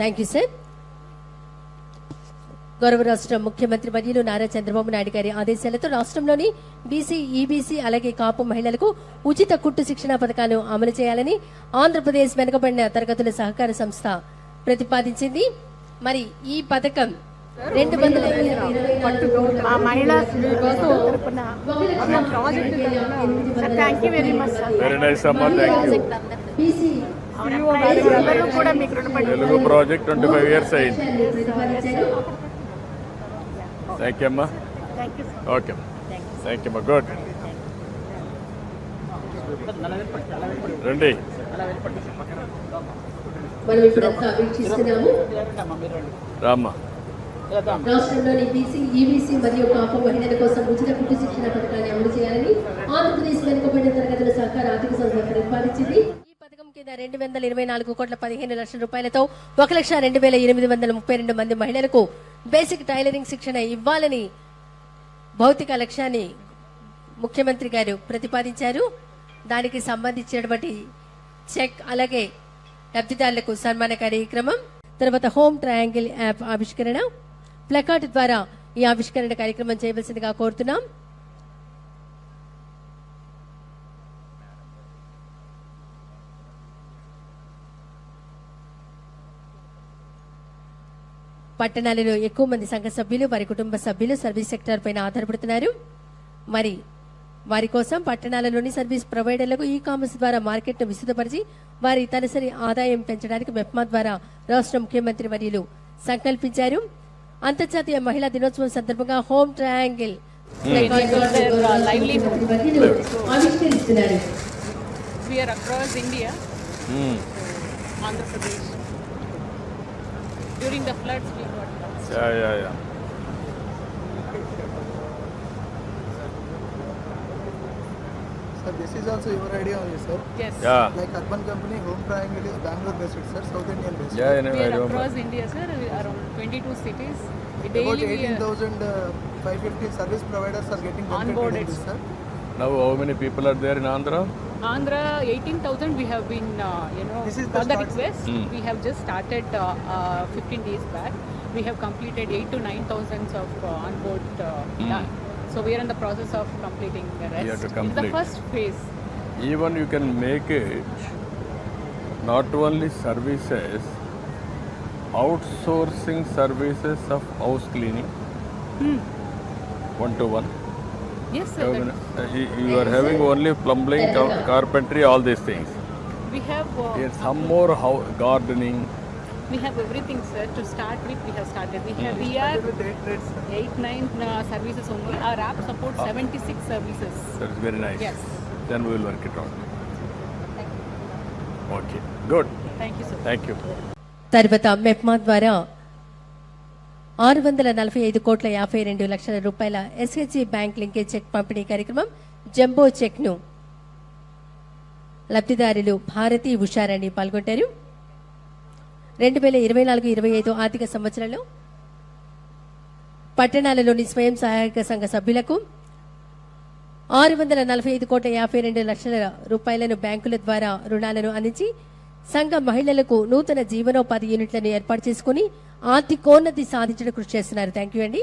Thank you sir గౌరవ రాష్ట్ర ముఖ్యమంత్రి వర్యులు నారా చంద్రబాబు నాయుడు గారి ఆదేశాలతో రాష్ట్రంలోని బీసీ ఈబీసీ అలాగే కాపు మహిళలకు ఉచిత కుట్టు శిక్షణ పథకాలు అమలు చేయాలని ఆంధ్రప్రదేశ్ వెనుకబడిన తరగతుల సహకార సంస్థ ప్రతిపాదించింది. మరి ఈ పథకం రెండు వందల very much Telugu project twenty five years అయింది. థ్యాంక్ యూ అమ్మా. ఓకే థ్యాంక్ యూ అమ్మా. గుడ్ రండి. రామ్మా. రాష్ట్రంలోని బీసీ ఈబీసీ మరియు కాపు మహిళల కోసం ఉచిత కుట్టు శిక్షణ పథకాన్ని అమలు చేయాలని ఆంధ్రప్రదేశ్ వెనుకబడిన తరగతుల సహకార ఆర్థిక సంస్థ ప్రతిపాదించింది కింద రెండు వందల ఇరవై నాలుగు కోట్ల పదిహేను లక్షల రూపాయలతో ఒక లక్ష రెండు వేల ఎనిమిది వందల ముప్పై రెండు మంది మహిళలకు బేసిక్ టైలరింగ్ శిక్షణ ఇవ్వాలని భౌతిక లక్ష్యాన్ని ముఖ్యమంత్రి గారు ప్రతిపాదించారు. దానికి సంబంధించినటువంటి చెక్ అలాగే లబ్ధిదారులకు సన్మాన కార్యక్రమం తర్వాత హోమ్ ట్రయాంగిల్ యాప్ ఆవిష్కరణ ప్లకార్డ్ ద్వారా ఈ ఆవిష్కరణ కార్యక్రమం చేయవలసిందిగా కోరుతున్నాం. పట్టణాలలో ఎక్కువ మంది సంఘ సభ్యులు వారి కుటుంబ సభ్యులు సర్వీస్ సెక్టర్ పైన ఆధారపడుతున్నారు. మరి వారి కోసం పట్టణాలలోని సర్వీస్ ప్రొవైడర్లకు ఈ కామర్స్ ద్వారా మార్కెట్ను విస్తృతపరిచి వారి తలసరి ఆదాయం పెంచడానికి మెప్మా ద్వారా రాష్ట్ర ముఖ్యమంత్రి వర్యులు సంకల్పించారు. అంతర్జాతీయ మహిళా దినోత్సవం సందర్భంగా హోమ్ ట్రయాంగిల్ ఆవిష్కరిస్తున్నారు We are across India, Andhra Pradesh. During the floods, we got lost. Yeah yeah yeah Sir, this is also your idea only, sir. Yes. Yeah Like urban company, Home Triangle is Bangalore based, sir, South Indian based. Yeah We are across India, sir, around 22 cities. About Daily are 18,550 service providers are getting Onboarded. in sir. Now how many people are there in Andhra Andhra, 18,000 we have been, uh, you know, for the request, mm. we have just started uh, uh, 15 days back. We have completed 8 to 9,000 of uh, onboard uh, mm. done. So we are in the process of completing the rest. We have to complete. It's the first phase. Even you can make it not only services, outsourcing services of house cleaning, hmm. one to one Yes, sir. that- you are having only plumbing carpentry all these things We have uh, some more how gardening We have everything, sir. To start with, we have started. We have we are With eight rates, sir. eight nine uh, services only. Our app supports 76 services. That is very nice Yes. Then will work it out okay good Thank you, sir. Thank you తర్వాత మెప్మా ద్వారా ఆరు వందల నలభై ఐదు కోట్ల యాభై రెండు లక్షల రూపాయల ఎస్హెచ్జి బ్యాంక్ లింకేజ్ చెక్ పంపిణీ కార్యక్రమం జంబో చెక్ను లబ్ధిదారులు భారతి ఉషారాణి పాల్గొంటారు. రెండు వేల ఇరవై నాలుగు ఇరవై ఐదు ఆర్థిక సంవత్సరంలో పట్టణాలలోని స్వయం సహాయక సంఘ సభ్యులకు ఆరు వందల నలభై ఐదు కోట్ల యాభై రెండు లక్షల రూపాయలను బ్యాంకుల ద్వారా రుణాలను అందించి సంఘ మహిళలకు నూతన జీవనోపాధి యూనిట్లను ఏర్పాటు చేసుకుని ఆర్థికోన్నతి సాధించడం కృషి చేస్తున్నారు. థ్యాంక్ యూ అండి.